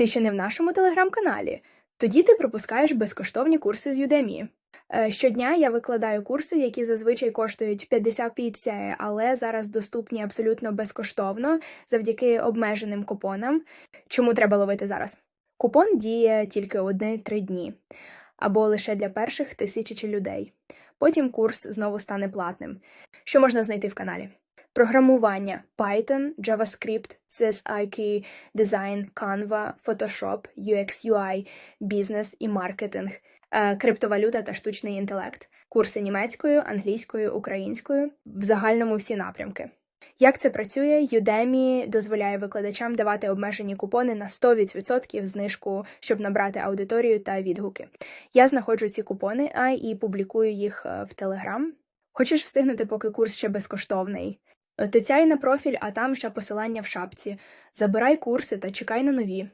Ти ще не в нашому телеграм-каналі? Тоді ти пропускаєш безкоштовні курси з Udemy. Е, Щодня я викладаю курси, які зазвичай коштують 50 піця, але зараз доступні абсолютно безкоштовно завдяки обмеженим купонам. Чому треба ловити зараз? Купон діє тільки одне-три дні або лише для перших тисячі людей. Потім курс знову стане платним. Що можна знайти в каналі? Програмування Python, JavaScript, CSIK, Design, Canva, Photoshop, UX, UI, бізнес і маркетинг, е, криптовалюта та штучний інтелект, курси німецькою, англійською, українською, в загальному всі напрямки. Як це працює? Udemy дозволяє викладачам давати обмежені купони на 100% знижку, щоб набрати аудиторію та відгуки. Я знаходжу ці купони, а і публікую їх е, в Telegram. Хочеш встигнути, поки курс ще безкоштовний? Тицяй на профіль, а там ще посилання в шапці. Забирай курси та чекай на нові.